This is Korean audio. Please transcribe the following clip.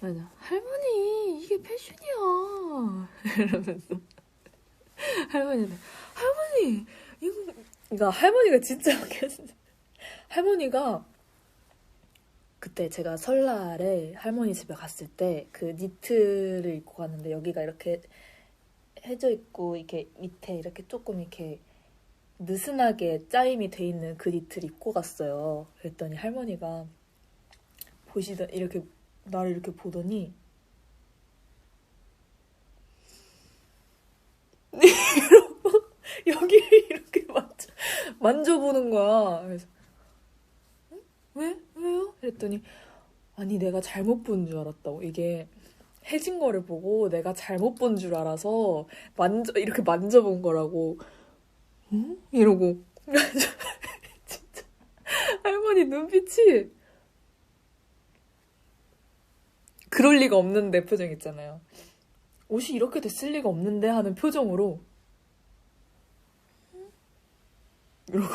맞아. 할머니, 이게 패션이야. 이러면서. 할머니는, 할머니, 이거, 그러니까 할머니가 진짜 웃겼어. 할머니가, 그때 제가 설날에 할머니 집에 갔을 때 그 니트를 입고 갔는데 여기가 이렇게 해져 있고 이렇게 밑에 이렇게 조금 이렇게 느슨하게 짜임이 돼 있는 그 니트를 입고 갔어요. 그랬더니 할머니가 보시던 이렇게 나를 이렇게 보더니 여기를 이렇게 만져 만져보는 거야. 그래서 응? 왜 왜요? 그랬더니 아니 내가 잘못 본 줄 알았다고 이게 해진 거를 보고 내가 잘못 본 줄 알아서 만져 이렇게 만져본 거라고. 응? 이러고 진짜 할머니 눈빛이 그럴 리가 없는데 표정 있잖아요. 옷이 이렇게 됐을 리가 없는데 하는 표정으로 이러고